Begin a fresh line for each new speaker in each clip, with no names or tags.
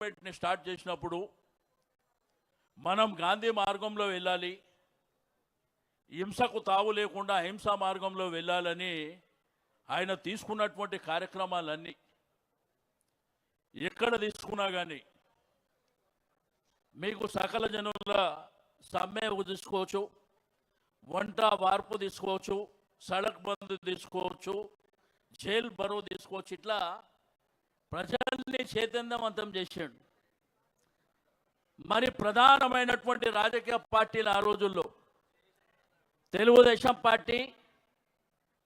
మూవ్మెంట్ని start చేసినప్పుడు మనం గాంధీ మార్గంలో వెళ్ళాలి హింసకు తావు లేకుండా అహింసా మార్గంలో వెళ్ళాలని ఆయన తీసుకున్నటువంటి కార్యక్రమాలన్నీ ఎక్కడ తీసుకున్నా కానీ మీకు సకల జనుల సమ్మె తీసుకోవచ్చు వంట వార్పు తీసుకోవచ్చు సడక్ బంద్ తీసుకోవచ్చు జైల్ బరువు తీసుకోవచ్చు ఇట్లా ప్రజల్ని చైతన్యవంతం చేశాడు. మరి ప్రధానమైనటువంటి రాజకీయ పార్టీలు ఆ రోజుల్లో Telugu Desam party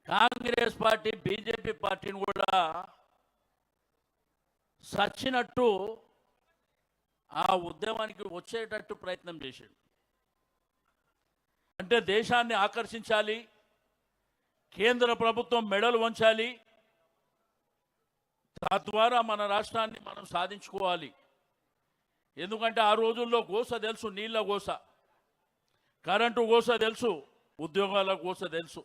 Congress party BJP పార్టీని కూడా సచ్చినట్టు ఆ ఉద్యమానికి వచ్చేటట్టు ప్రయత్నం చేశాడు. అంటే దేశాన్ని ఆకర్షించాలి కేంద్ర ప్రభుత్వం మెడలు వంచాలి తద్వారా మన రాష్ట్రాన్ని మనం సాధించుకోవాలి. ఎందుకంటే ఆ రోజుల్లో గోస తెలుసు నీళ్ళ గోస. కరెంటు గోస తెలుసు ఉద్యోగాల గోస తెలుసు.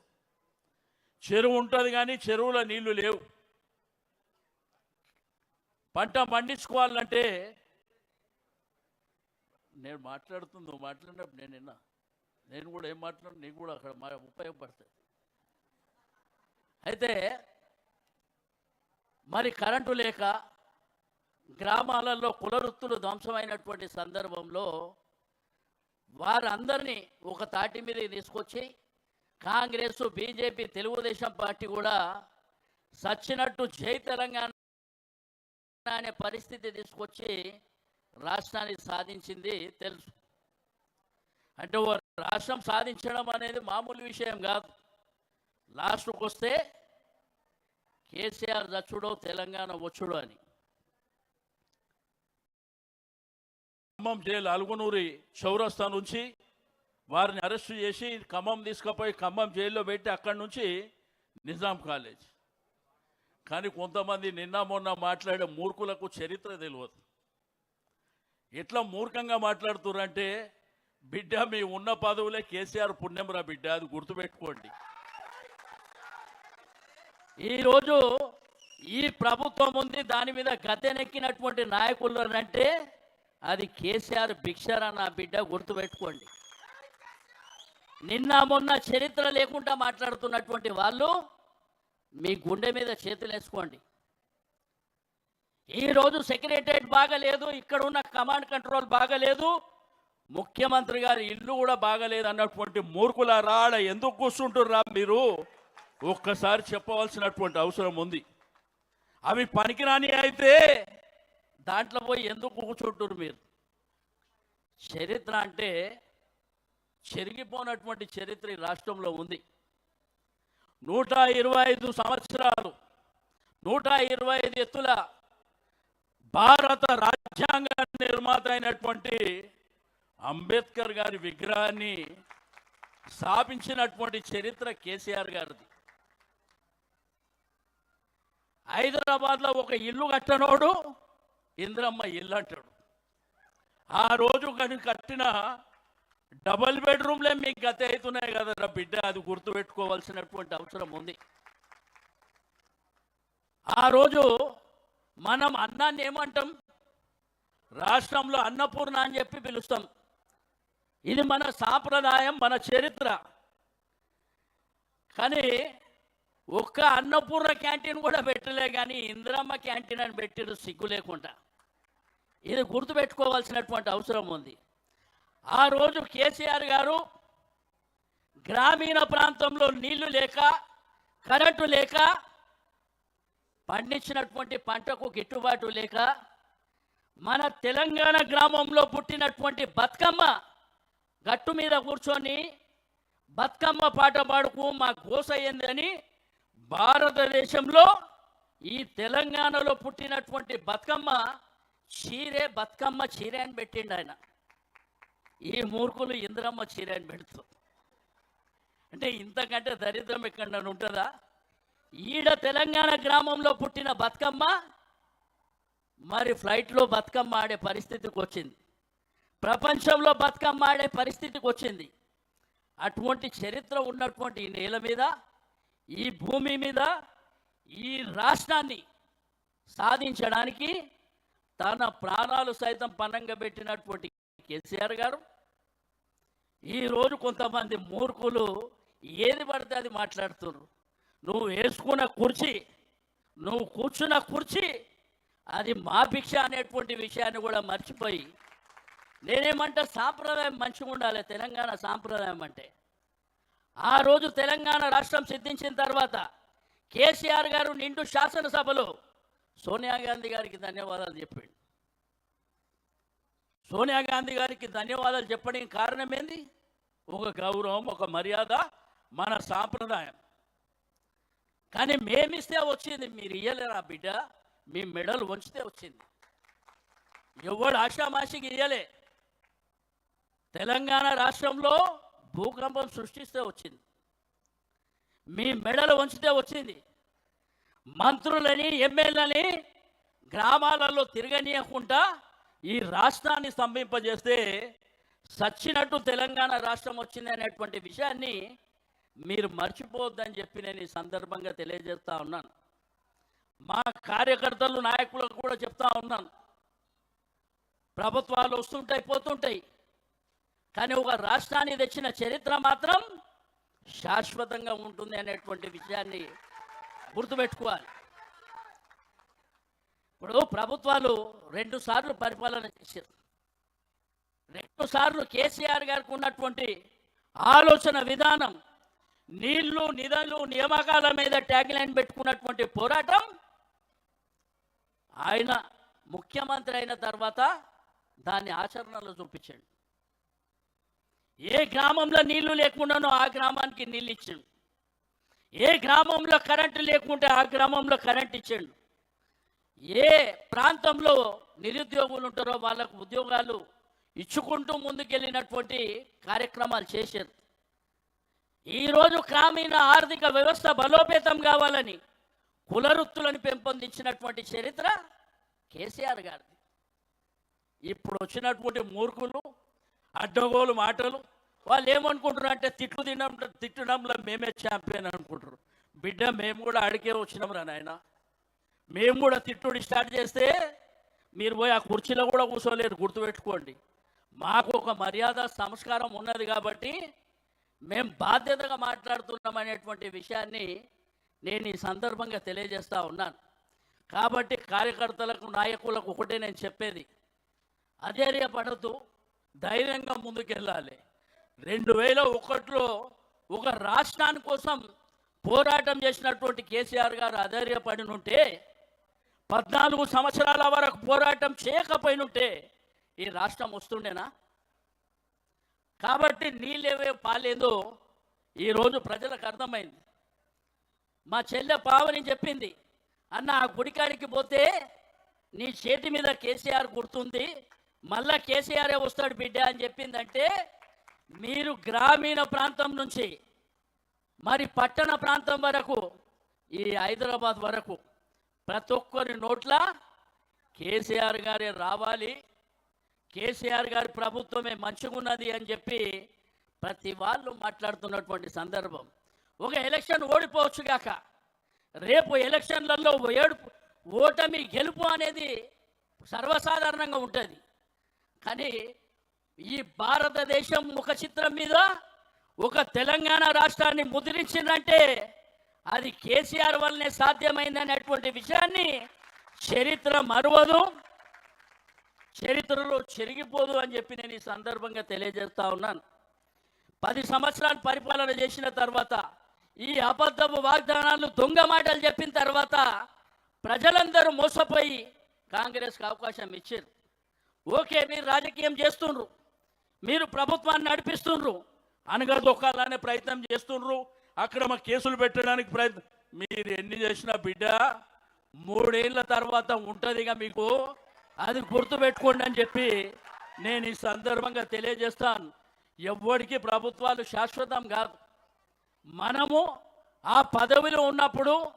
చెరువు ఉంటుంది కానీ చెరువుల నీళ్ళు లేవు. పంట పండించుకోవాలంటే నేను మాట్లాడుతుంది నువ్వు మాట్లాడినప్పుడు నేను విన్నా. నేను కూడా ఏం మాట్లాడు నీకు కూడా అక్కడ మా ఉపయోగపడతాయి. అయితే మరి కరెంటు లేక గ్రామాలలో కులవృత్తులు ధ్వంసమైనటువంటి సందర్భంలో వారందరినీ ఒక తాటి మీద తీసుకొచ్చి కాంగ్రెస్ బీజేపీ తెలుగుదేశం పార్టీ కూడా సచ్చినట్టు జై తెలంగాణ అనే పరిస్థితి తీసుకొచ్చి రాష్ట్రాన్ని సాధించింది తెలుసు. అంటే రాష్ట్రం సాధించడం అనేది మామూలు విషయం కాదు. లాస్ట్కి వస్తే కేసీఆర్ చచ్చుడో తెలంగాణ వచ్చుడో అని. ఖమ్మం జైలు అలుగునూరి చౌరస్తా నుంచి వారిని అరెస్ట్ చేసి ఖమ్మం తీసుకుపోయి ఖమ్మం జైల్లో పెట్టి అక్కడి నుంచి నిజాం కాలేజ్. కానీ కొంతమంది నిన్న మొన్న మాట్లాడే మూర్ఖులకు చరిత్ర తెలియదు. ఎట్లా మూర్ఖంగా మాట్లాడుతున్నారంటే బిడ్డ మీ ఉన్న పదవులే కేసీఆర్ పుణ్యంరా బిడ్డ అది గుర్తుపెట్టుకోండి. ఈరోజు ఈ ప్రభుత్వం ఉంది దాని మీద గతెనెక్కినటువంటి నాయకులు అంటే అది కేసీఆర్ భిక్షర్ అన్న బిడ్డ గుర్తుపెట్టుకోండి. నిన్న మొన్న చరిత్ర లేకుండా మాట్లాడుతున్నటువంటి వాళ్ళు మీ గుండె మీద చేతులు వేసుకోండి. ఈరోజు సెక్రటరేట్ బాగలేదు ఇక్కడ ఉన్న కమాండ్ కంట్రోల్ బాగలేదు ముఖ్యమంత్రి గారి ఇల్లు కూడా బాగలేదు అన్నటువంటి మూర్ఖుల రాడ ఎందుకు కూర్చుంటుర్రా మీరు? ఒక్కసారి చెప్పవలసినటువంటి అవసరం ఉంది. అవి పనికిరాని అయితే దాంట్లో పోయి ఎందుకు కూర్చుంటారు మీరు? చరిత్ర అంటే చెరిగిపోనటువంటి చరిత్ర ఈ రాష్ట్రంలో ఉంది. నూట ఇరవై ఐదు సంవత్సరాలు నూట ఇరవై ఐదు ఎత్తుల భారత రాజ్యాంగ నిర్మాత అయినటువంటి అంబేద్కర్ గారి విగ్రహాన్ని స్థాపించినటువంటి చరిత్ర కేసీఆర్ గారిది. హైదరాబాద్లో ఒక ఇల్లు కట్టనోడు ఇంద్రమ్మ ఇల్లు అంటాడు. ఆ రోజు కానీ కట్టిన డబల్ బెడ్రూమ్లే మీకు గత అవుతున్నాయి కదా బిడ్డ అది గుర్తుపెట్టుకోవాల్సినటువంటి అవసరం ఉంది. ఆ రోజు మనం అన్నాన్ని ఏమంటాం? రాష్ట్రంలో అన్నపూర్ణ అని చెప్పి పిలుస్తాం. ఇది మన సాంప్రదాయం మన చరిత్ర. కానీ ఒక్క అన్నపూర్ణ క్యాంటీన్ కూడా పెట్టలే కానీ ఇందిరమ్మ క్యాంటీన్ అని పెట్టిరు సిగ్గు లేకుండా. ఇది గుర్తుపెట్టుకోవాల్సినటువంటి అవసరం ఉంది. ఆ రోజు కేసీఆర్ గారు గ్రామీణ ప్రాంతంలో నీళ్ళు లేక కరెంటు లేక పండించినటువంటి పంటకు గిట్టుబాటు లేక మన తెలంగాణ గ్రామంలో పుట్టినటువంటి బతుకమ్మ గట్టు మీద కూర్చొని బతుకమ్మ పాట పాడుకు మా కోసయ్యిందని భారతదేశంలో ఈ తెలంగాణలో పుట్టినటువంటి బతుకమ్మ చీరే బతుకమ్మ చీరే అని పెట్టిండు ఆయన. ఈ మూర్ఖులు ఇంద్రమ్మ చీరే అని పెడుతూ అంటే ఇంతకంటే దరిద్రం ఎక్కడ ఉంటుందా? ఈడ తెలంగాణ గ్రామంలో పుట్టిన బతుకమ్మ మరి ఫ్లైట్లో బతుకమ్మ ఆడే పరిస్థితికి వచ్చింది. ప్రపంచంలో బతుకమ్మ ఆడే పరిస్థితికి వచ్చింది. అటువంటి చరిత్ర ఉన్నటువంటి ఈ నేల మీద ఈ భూమి మీద ఈ రాష్ట్రాన్ని సాధించడానికి తన ప్రాణాలు సైతం పనంగా పెట్టినటువంటి కేసీఆర్ గారు. ఈరోజు కొంతమంది మూర్ఖులు ఏది పడితే అది మాట్లాడుతున్నారు. నువ్వు వేసుకున్న కుర్చీ నువ్వు కూర్చున్న కుర్చీ అది మా భిక్ష అనేటువంటి విషయాన్ని కూడా మర్చిపోయి నేనేమంటే సాంప్రదాయం మంచిగా ఉండాలి తెలంగాణ సాంప్రదాయం అంటే. ఆ రోజు తెలంగాణ రాష్ట్రం సిద్ధించిన తర్వాత కేసీఆర్ గారు నిండు శాసనసభలో సోనియా గాంధీ గారికి ధన్యవాదాలు చెప్పాడు. సోనియా గాంధీ గారికి ధన్యవాదాలు చెప్పడానికి కారణం ఏంది? ఒక గౌరవం ఒక మర్యాద మన సాంప్రదాయం. కానీ మేమిస్తే వచ్చింది మీరు ఇయ్యలేరా బిడ్డ? మీ మెడలు వంచితే వచ్చింది. ఎవడు ఆషామాషికి ఇయ్యలే. తెలంగాణ రాష్ట్రంలో భూకంపం సృష్టిస్తే వచ్చింది. మీ మెడలు వంచితే వచ్చింది. మంత్రులని ఎమ్మెల్యేలని గ్రామాలలో తిరగనీయకుండా ఈ రాష్ట్రాన్ని స్తంభింపజేస్తే సచ్చినట్టు తెలంగాణ రాష్ట్రం వచ్చింది అనేటువంటి విషయాన్ని మీరు మర్చిపోవద్దని చెప్పి నేను ఈ సందర్భంగా తెలియజేస్తా ఉన్నాను. మా కార్యకర్తలు నాయకులకు కూడా చెప్తా ఉన్నాను. ప్రభుత్వాలు వస్తుంటాయి పోతుంటాయి. కానీ ఒక రాష్ట్రాన్ని తెచ్చిన చరిత్ర మాత్రం శాశ్వతంగా ఉంటుంది అనేటువంటి విషయాన్ని గుర్తుపెట్టుకోవాలి. ఇప్పుడు ప్రభుత్వాలు రెండు సార్లు పరిపాలన చేశారు. రెండు సార్లు కేసీఆర్ గారికి ఉన్నటువంటి ఆలోచన విధానం నీళ్ళు నిధులు నియామకాల మీద ట్యాగ్ లైన్ పెట్టుకున్నటువంటి పోరాటం ఆయన ముఖ్యమంత్రి అయిన తర్వాత దాన్ని ఆచరణలో చూపించండి. ఏ గ్రామంలో నీళ్ళు లేకుండానో ఆ గ్రామానికి నీళ్ళు ఇచ్చాడు ఏ గ్రామంలో కరెంటు లేకుంటే ఆ గ్రామంలో కరెంట్ ఇచ్చాడు ఏ ప్రాంతంలో నిరుద్యోగులు ఉంటారో వాళ్ళకు ఉద్యోగాలు ఇచ్చుకుంటూ ముందుకెళ్ళినటువంటి కార్యక్రమాలు చేశారు. ఈరోజు గ్రామీణ ఆర్థిక వ్యవస్థ బలోపేతం కావాలని కులవృత్తులను పెంపొందించినటువంటి చరిత్ర కేసీఆర్ గారిది. ఇప్పుడు వచ్చినటువంటి మూర్ఖులు అడ్డగోలు మాటలు. వాళ్ళు ఏమనుకుంటారు అంటే తిట్లు తినడం తిట్టడంలో మేమే ఛాంపియన్ అనుకుంటారు బిడ్డ మేము కూడా అడిగే వచ్చినాం రా నాయన. మేము కూడా తిట్టుడు స్టార్ట్ చేస్తే మీరు పోయి ఆ కుర్చీలో కూడా కూర్చోలేరు గుర్తుపెట్టుకోండి. మాకు ఒక మర్యాద సంస్కారం ఉన్నది కాబట్టి మేము బాధ్యతగా మాట్లాడుతున్నాం అనేటువంటి విషయాన్ని నేను ఈ సందర్భంగా తెలియజేస్తూ ఉన్నాను. కాబట్టి కార్యకర్తలకు నాయకులకు ఒకటే నేను చెప్పేది. అధైర్యపడద్దు. ధైర్యంగా ముందుకెళ్ళాలి. రెండు వేల ఒకటిలో ఒక రాష్ట్రాని కోసం పోరాటం చేసినటువంటి కేసీఆర్ గారు అధైర్యపడి ఉంటే పద్నాలుగు సంవత్సరాల వరకు పోరాటం చేయకపోయినుంటే ఈ రాష్ట్రం వస్తుండేనా? కాబట్టి నీళ్ళేవే పాలేదో ఈరోజు ప్రజలకు అర్థమైంది. మా చెల్లె పావని చెప్పింది అన్న ఆ గుడికాడికి పోతే నీ చేతి మీద కేసీఆర్ గుర్తుంది మళ్ళా కేసీఆరే వస్తాడు బిడ్డ అని చెప్పిందంటే మీరు గ్రామీణ ప్రాంతం నుంచి మరి పట్టణ ప్రాంతం వరకు ఈ హైదరాబాద్ వరకు ప్రతి ఒక్కరి నోట్ల కేసీఆర్ గారే రావాలి. కేసీఆర్ గారి ప్రభుత్వమే మంచిగున్నది అని చెప్పి ప్రతి వాళ్ళు మాట్లాడుతున్నటువంటి సందర్భం. ఒక ఎలక్షన్ ఓడిపోవచ్చు కాక రేపు ఎలక్షన్లలో ఏడుపు ఓటమి గెలుపు అనేది సర్వసాధారణంగా ఉంటుంది. కానీ ఈ భారతదేశం ముఖ చిత్రం మీద ఒక తెలంగాణ రాష్ట్రాన్ని ముద్రించిందంటే అది కేసీఆర్ వల్లనే సాధ్యమైందనేటువంటి విషయాన్ని చరిత్ర మరువదు. చరిత్రలో చెరిగిపోదు అని చెప్పి నేను ఈ సందర్భంగా తెలియజేస్తా ఉన్నాను. పది సంవత్సరాలు పరిపాలన చేసిన తర్వాత ఈ అబద్ధపు వాగ్దానాలు దొంగ మాటలు చెప్పిన తర్వాత ప్రజలందరూ మోసపోయి కాంగ్రెస్కి అవకాశం ఇచ్చారు. ఓకే మీరు రాజకీయం చేస్తుండ్రు. మీరు ప్రభుత్వాన్ని నడిపిస్తుండ్రు. అనగదొక్కాలనే ప్రయత్నం చేస్తుండ్రు. అక్రమ కేసులు పెట్టడానికి ప్రయత్నం. మీరు ఎన్ని చేసినా బిడ్డ మూడేళ్ళ తర్వాత ఉంటుందిగా మీకు. అది గుర్తుపెట్టుకోండి అని చెప్పి నేను ఈ సందర్భంగా తెలియజేస్తాను. ఎవరికి ప్రభుత్వాలు శాశ్వతం కాదు. మనము ఆ పదవిలో ఉన్నప్పుడు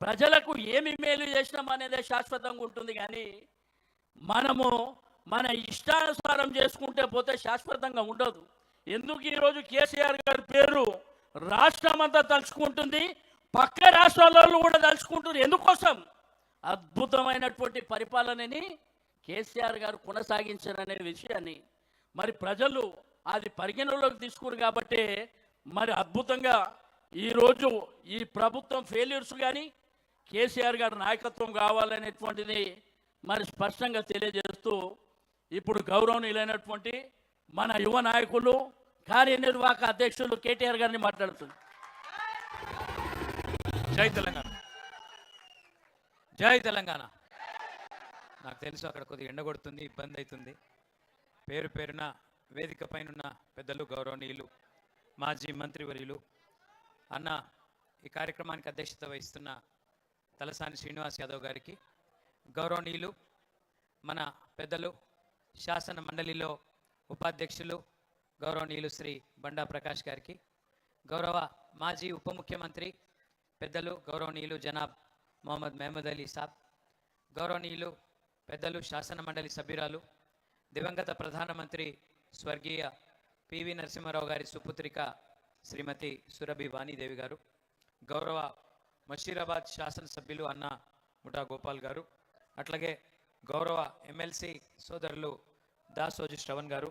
ప్రజలకు ఏమి మేలు చేసినాం అనేదే శాశ్వతంగా ఉంటుంది కానీ మనము మన ఇష్టానుసారం చేసుకుంటే పోతే శాశ్వతంగా ఉండదు. ఎందుకు ఈరోజు కేసీఆర్ గారి పేరు రాష్ట్రం అంతా తలుచుకుంటుంది పక్క రాష్ట్రాలలో కూడా తలుచుకుంటుంది. ఎందుకోసం? అద్భుతమైనటువంటి పరిపాలనని కేసీఆర్ గారు కొనసాగించారనే విషయాన్ని. మరి ప్రజలు అది పరిగణలోకి తీసుకురు కాబట్టి మరి అద్భుతంగా ఈరోజు ఈ ప్రభుత్వం ఫెయిల్యూర్స్ కానీ కేసీఆర్ గారి నాయకత్వం కావాలనేటువంటిది మరి స్పష్టంగా తెలియజేస్తూ ఇప్పుడు గౌరవనీయులైనటువంటి మన యువ నాయకులు కార్యనిర్వాహక అధ్యక్షులు కేటీఆర్ గారిని మాట్లాడుతుంది.
జై తెలంగాణ. జై తెలంగాణ. నాకు తెలుసు అక్కడ కొద్దిగా ఎండ కొడుతుంది ఇబ్బంది అవుతుంది. పేరు పేరున వేదిక పైనున్న పెద్దలు గౌరవనీయులు మాజీ మంత్రివర్యులు అన్న ఈ కార్యక్రమానికి అధ్యక్షత వహిస్తున్న తలసాని శ్రీనివాస్ యాదవ్ గారికి గౌరవనీయులు మన పెద్దలు శాసన మండలిలో ఉపాధ్యక్షులు గౌరవనీయులు శ్రీ బండా ప్రకాష్ గారికి. గౌరవ మాజీ ఉప ముఖ్యమంత్రి పెద్దలు గౌరవనీయులు జనాబ్ మొహమ్మద్ మహమద్ అలీ సాబ్ గౌరవనీయులు పెద్దలు శాసన మండలి సభ్యురాలు దివంగత ప్రధానమంత్రి స్వర్గీయ పివి నరసింహారావు గారి సుపుత్రిక శ్రీమతి సురభి వాణీదేవి గారు గౌరవ మషీరాబాద్ శాసనసభ్యులు అన్న ముఠా గోపాల్ గారు అట్లాగే గౌరవ ఎమ్మెల్సీ సోదరులు దాసోజు శ్రవణ్ గారు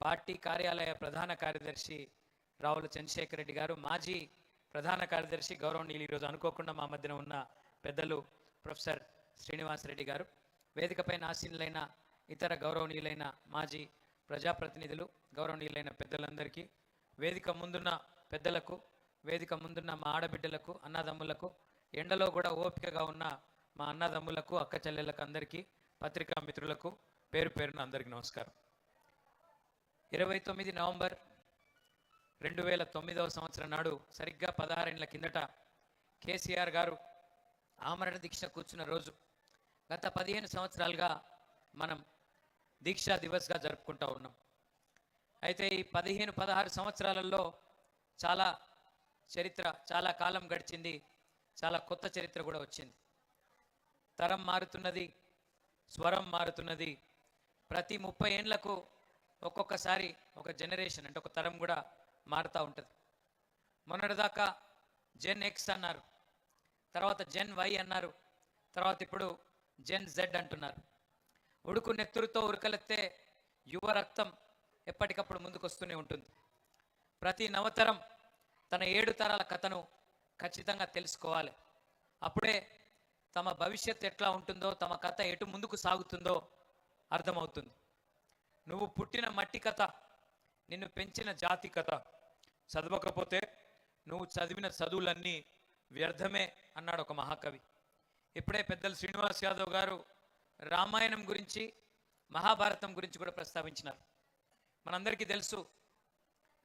పార్టీ కార్యాలయ ప్రధాన కార్యదర్శి రావుల చంద్రశేఖర్ రెడ్డి గారు మాజీ ప్రధాన కార్యదర్శి గౌరవనీయులు ఈరోజు అనుకోకుండా మా మధ్యన ఉన్న పెద్దలు ప్రొఫెసర్ శ్రీనివాసరెడ్డి గారు వేదికపైన ఆసీనులైన ఇతర గౌరవనీయులైన మాజీ ప్రజాప్రతినిధులు గౌరవనీయులైన పెద్దలందరికీ వేదిక ముందున్న పెద్దలకు వేదిక ముందున్న మా ఆడబిడ్డలకు అన్నదమ్ములకు ఎండలో కూడా ఓపికగా ఉన్న మా అన్నదమ్ములకు అక్క చెల్లెళ్ళకు అందరికీ పత్రికా మిత్రులకు పేరు పేరున అందరికీ నమస్కారం. ఇరవై తొమ్మిది నవంబర్ రెండు వేల తొమ్మిదవ సంవత్సరం నాడు సరిగ్గా పదహారేళ్ళ కిందట కేసీఆర్ గారు ఆమరణ దీక్ష కూర్చున్న రోజు. గత పదిహేను సంవత్సరాలుగా మనం దీక్షా దివస్గా జరుపుకుంటూ ఉన్నాం. అయితే ఈ పదిహేను పదహారు సంవత్సరాలలో చాలా చరిత్ర చాలా కాలం గడిచింది చాలా కొత్త చరిత్ర కూడా వచ్చింది. తరం మారుతున్నది స్వరం మారుతున్నది. ప్రతి ముప్పై ఏండ్లకు ఒక్కొక్కసారి ఒక జనరేషన్ అంటే ఒక తరం కూడా మారుతూ ఉంటుంది. మొన్నటిదాకా జెన్ ఎక్స్ అన్నారు తర్వాత జెన్ వై అన్నారు తర్వాత ఇప్పుడు జెన్ జెడ్ అంటున్నారు. ఉడుకు నెత్తురుతో ఉరకలెత్తే యువ రక్తం ఎప్పటికప్పుడు ముందుకొస్తూనే ఉంటుంది. ప్రతి నవతరం తన ఏడు తరాల కథను ఖచ్చితంగా తెలుసుకోవాలి. అప్పుడే తమ భవిష్యత్ ఎట్లా ఉంటుందో తమ కథ ఎటు ముందుకు సాగుతుందో అర్థమవుతుంది. నువ్వు పుట్టిన మట్టి కథ నిన్ను పెంచిన జాతి కథ. చదవకపోతే నువ్వు చదివిన చదువులన్నీ వ్యర్థమే అన్నాడు ఒక మహాకవి. ఇప్పుడే పెద్దలు శ్రీనివాస్ యాదవ్ గారు రామాయణం గురించి మహాభారతం గురించి కూడా ప్రస్తావించినారు. మనందరికీ తెలుసు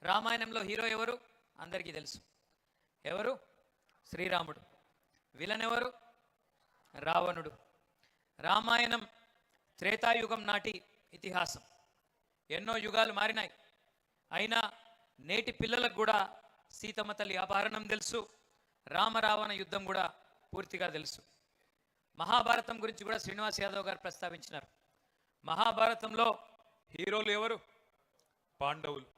రామాయణంలో హీరో ఎవరు? అందరికీ తెలుసు. ఎవరు? శ్రీరాముడు. విలన్ ఎవరు? రావణుడు. రామాయణం త్రేతాయుగం నాటి ఇతిహాసం. ఎన్నో యుగాలు మారినాయి. అయినా నేటి పిల్లలకు కూడా సీతమ్మ తల్లి అపహరణం తెలుసు. రామరావణ యుద్ధం కూడా పూర్తిగా తెలుసు. మహాభారతం గురించి కూడా శ్రీనివాస్ యాదవ్ గారు ప్రస్తావించినారు. మహాభారతంలో హీరోలు ఎవరు? పాండవులు.